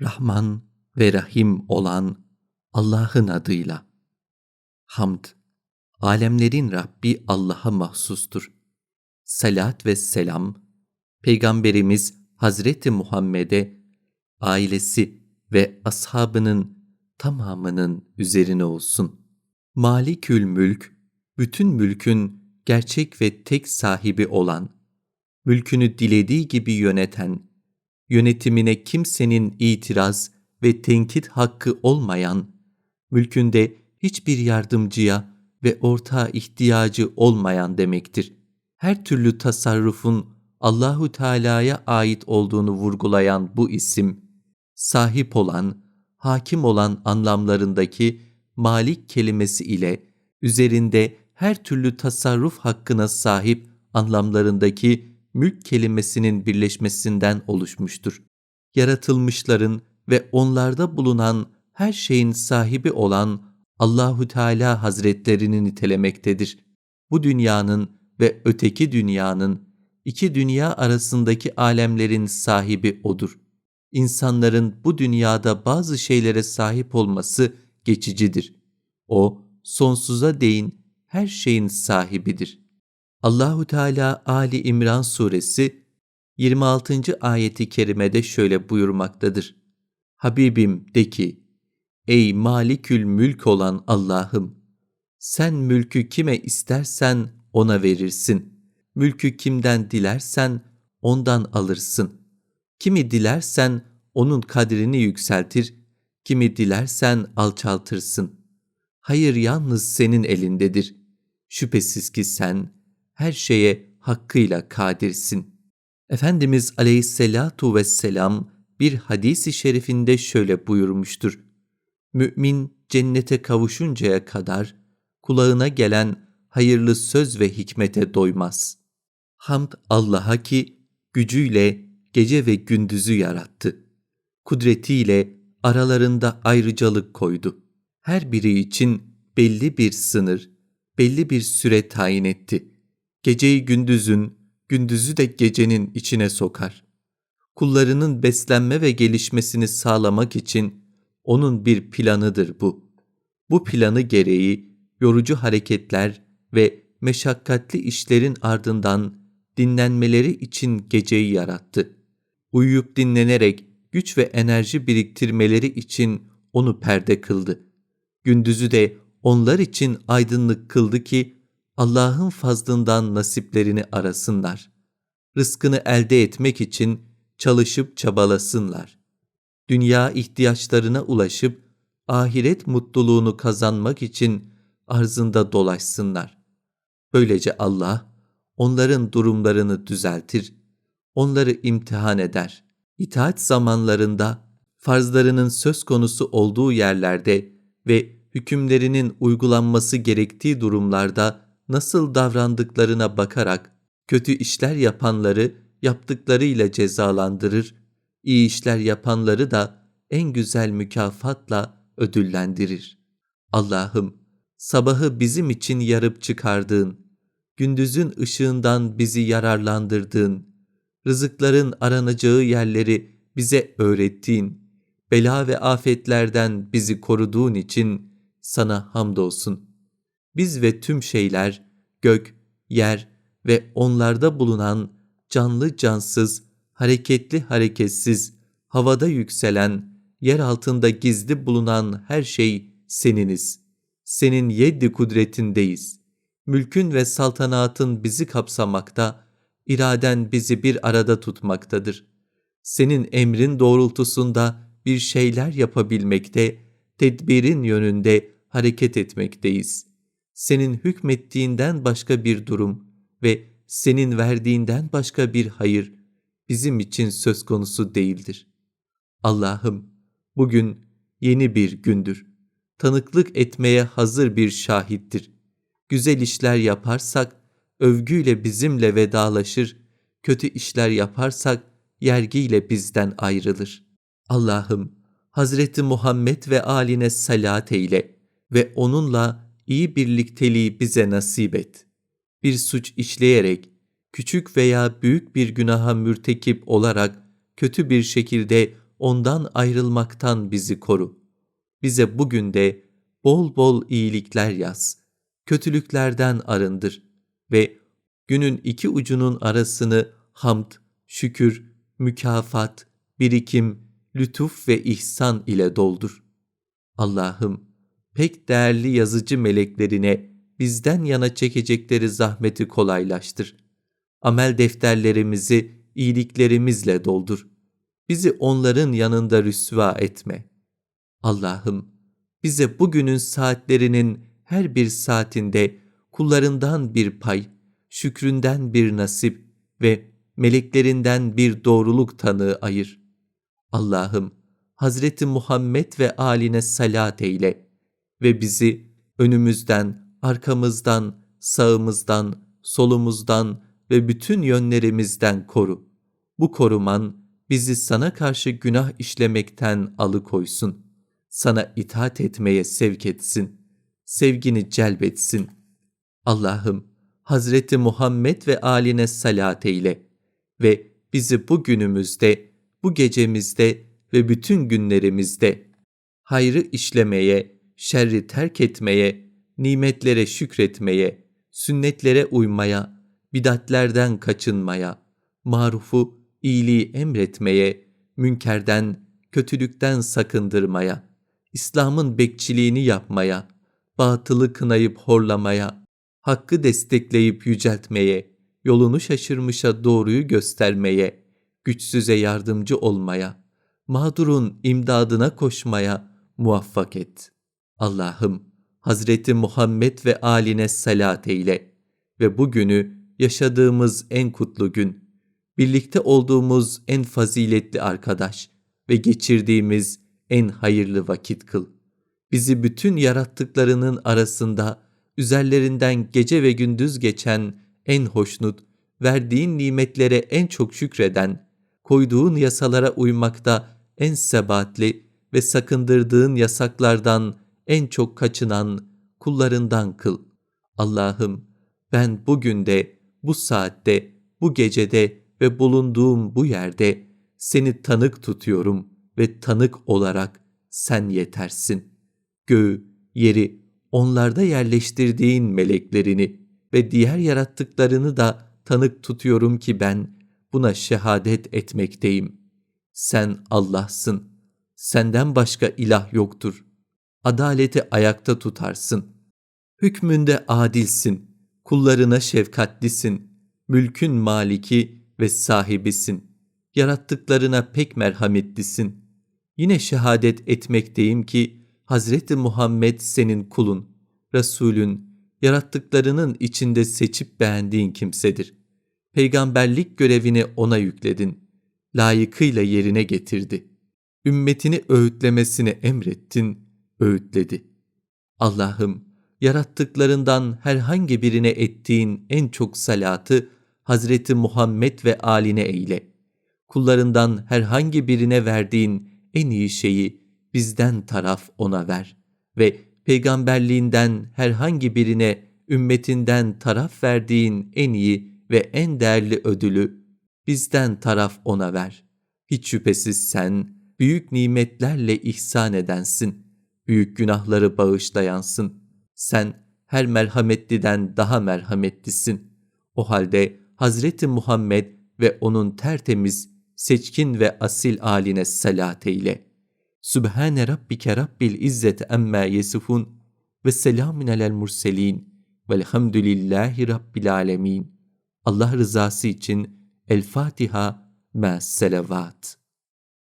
Rahman ve Rahim olan Allah'ın adıyla. Hamd, alemlerin Rabbi Allah'a mahsustur. Salat ve selam, Peygamberimiz Hazreti Muhammed'e, ailesi ve ashabının tamamının üzerine olsun. Malikül mülk, bütün mülkün gerçek ve tek sahibi olan, mülkünü dilediği gibi yöneten, yönetimine kimsenin itiraz ve tenkit hakkı olmayan, mülkünde hiçbir yardımcıya ve ortağa ihtiyacı olmayan demektir. Her türlü tasarrufun Allahu Teala'ya ait olduğunu vurgulayan bu isim, sahip olan, hakim olan anlamlarındaki malik kelimesi ile üzerinde her türlü tasarruf hakkına sahip anlamlarındaki mülk kelimesinin birleşmesinden oluşmuştur. Yaratılmışların ve onlarda bulunan her şeyin sahibi olan Allahu Teala Hazretlerini nitelemektedir. Bu dünyanın ve öteki dünyanın, iki dünya arasındaki alemlerin sahibi odur. İnsanların bu dünyada bazı şeylere sahip olması geçicidir. O, sonsuza değin her şeyin sahibidir.'' Allahu Teala Ali İmran suresi 26. ayeti kerimede şöyle buyurmaktadır. Habibim de ki, ey malikül mülk olan Allah'ım, sen mülkü kime istersen ona verirsin. Mülkü kimden dilersen ondan alırsın. Kimi dilersen onun kadrini yükseltir, kimi dilersen alçaltırsın. Hayır yalnız senin elindedir. Şüphesiz ki sen, her şeye hakkıyla kadirsin. Efendimiz aleyhisselatu vesselam bir hadisi şerifinde şöyle buyurmuştur. Mümin cennete kavuşuncaya kadar kulağına gelen hayırlı söz ve hikmete doymaz. Hamd Allah'a ki gücüyle gece ve gündüzü yarattı. Kudretiyle aralarında ayrıcalık koydu. Her biri için belli bir sınır, belli bir süre tayin etti geceyi gündüzün, gündüzü de gecenin içine sokar. Kullarının beslenme ve gelişmesini sağlamak için onun bir planıdır bu. Bu planı gereği yorucu hareketler ve meşakkatli işlerin ardından dinlenmeleri için geceyi yarattı. Uyuyup dinlenerek güç ve enerji biriktirmeleri için onu perde kıldı. Gündüzü de onlar için aydınlık kıldı ki Allah'ın fazlından nasiplerini arasınlar. Rızkını elde etmek için çalışıp çabalasınlar. Dünya ihtiyaçlarına ulaşıp ahiret mutluluğunu kazanmak için arzında dolaşsınlar. Böylece Allah onların durumlarını düzeltir, onları imtihan eder. İtaat zamanlarında farzlarının söz konusu olduğu yerlerde ve hükümlerinin uygulanması gerektiği durumlarda nasıl davrandıklarına bakarak kötü işler yapanları yaptıklarıyla cezalandırır, iyi işler yapanları da en güzel mükafatla ödüllendirir. Allah'ım, sabahı bizim için yarıp çıkardığın, gündüzün ışığından bizi yararlandırdığın, rızıkların aranacağı yerleri bize öğrettiğin, bela ve afetlerden bizi koruduğun için sana hamdolsun biz ve tüm şeyler, gök, yer ve onlarda bulunan canlı cansız, hareketli hareketsiz, havada yükselen, yer altında gizli bulunan her şey seniniz. Senin yeddi kudretindeyiz. Mülkün ve saltanatın bizi kapsamakta, iraden bizi bir arada tutmaktadır. Senin emrin doğrultusunda bir şeyler yapabilmekte, tedbirin yönünde hareket etmekteyiz senin hükmettiğinden başka bir durum ve senin verdiğinden başka bir hayır bizim için söz konusu değildir. Allah'ım bugün yeni bir gündür. Tanıklık etmeye hazır bir şahittir. Güzel işler yaparsak övgüyle bizimle vedalaşır, kötü işler yaparsak yergiyle bizden ayrılır. Allah'ım Hazreti Muhammed ve aline salat eyle ve onunla iyi birlikteliği bize nasip et. Bir suç işleyerek, küçük veya büyük bir günaha mürtekip olarak kötü bir şekilde ondan ayrılmaktan bizi koru. Bize bugün de bol bol iyilikler yaz. Kötülüklerden arındır ve günün iki ucunun arasını hamd, şükür, mükafat, birikim, lütuf ve ihsan ile doldur. Allah'ım pek değerli yazıcı meleklerine bizden yana çekecekleri zahmeti kolaylaştır. Amel defterlerimizi iyiliklerimizle doldur. Bizi onların yanında rüsva etme. Allah'ım bize bugünün saatlerinin her bir saatinde kullarından bir pay, şükründen bir nasip ve meleklerinden bir doğruluk tanığı ayır. Allah'ım Hazreti Muhammed ve aline salat eyle ve bizi önümüzden, arkamızdan, sağımızdan, solumuzdan ve bütün yönlerimizden koru. Bu koruman bizi sana karşı günah işlemekten alıkoysun. Sana itaat etmeye sevk etsin. Sevgini celbetsin. Allah'ım Hazreti Muhammed ve aline salat eyle ve bizi bu günümüzde, bu gecemizde ve bütün günlerimizde hayrı işlemeye, şerri terk etmeye, nimetlere şükretmeye, sünnetlere uymaya, bidatlerden kaçınmaya, marufu, iyiliği emretmeye, münkerden, kötülükten sakındırmaya, İslam'ın bekçiliğini yapmaya, batılı kınayıp horlamaya, hakkı destekleyip yüceltmeye, yolunu şaşırmışa doğruyu göstermeye, güçsüze yardımcı olmaya, mağdurun imdadına koşmaya muvaffak et. Allah'ım Hazreti Muhammed ve aline salat eyle ve bu günü yaşadığımız en kutlu gün, birlikte olduğumuz en faziletli arkadaş ve geçirdiğimiz en hayırlı vakit kıl. Bizi bütün yarattıklarının arasında üzerlerinden gece ve gündüz geçen en hoşnut, verdiğin nimetlere en çok şükreden, koyduğun yasalara uymakta en sebatli ve sakındırdığın yasaklardan en çok kaçınan kullarından kıl. Allah'ım ben bugün de, bu saatte, bu gecede ve bulunduğum bu yerde seni tanık tutuyorum ve tanık olarak sen yetersin. Göğü, yeri, onlarda yerleştirdiğin meleklerini ve diğer yarattıklarını da tanık tutuyorum ki ben buna şehadet etmekteyim. Sen Allah'sın. Senden başka ilah yoktur. Adaleti ayakta tutarsın. Hükmünde adilsin. Kullarına şefkatlisin. Mülkün maliki ve sahibisin. Yarattıklarına pek merhametlisin. Yine şehadet etmekteyim ki Hazreti Muhammed senin kulun, Resulün, yarattıklarının içinde seçip beğendiğin kimsedir. Peygamberlik görevini ona yükledin. Layıkıyla yerine getirdi. Ümmetini öğütlemesini emrettin, öğütledi. Allah'ım, yarattıklarından herhangi birine ettiğin en çok salatı Hazreti Muhammed ve aline eyle. Kullarından herhangi birine verdiğin en iyi şeyi bizden taraf ona ver ve peygamberliğinden herhangi birine ümmetinden taraf verdiğin en iyi ve en değerli ödülü bizden taraf ona ver. Hiç şüphesiz sen büyük nimetlerle ihsan edensin, büyük günahları bağışlayansın. Sen her merhametliden daha merhametlisin. O halde Hazreti Muhammed ve onun tertemiz, seçkin ve asil aline salat eyle.'' Sübhane rabbike rabbil izzeti emmâ yesifun ve selamun alel murselin velhamdülillahi rabbil alemin. Allah rızası için El Fatiha ma selavat.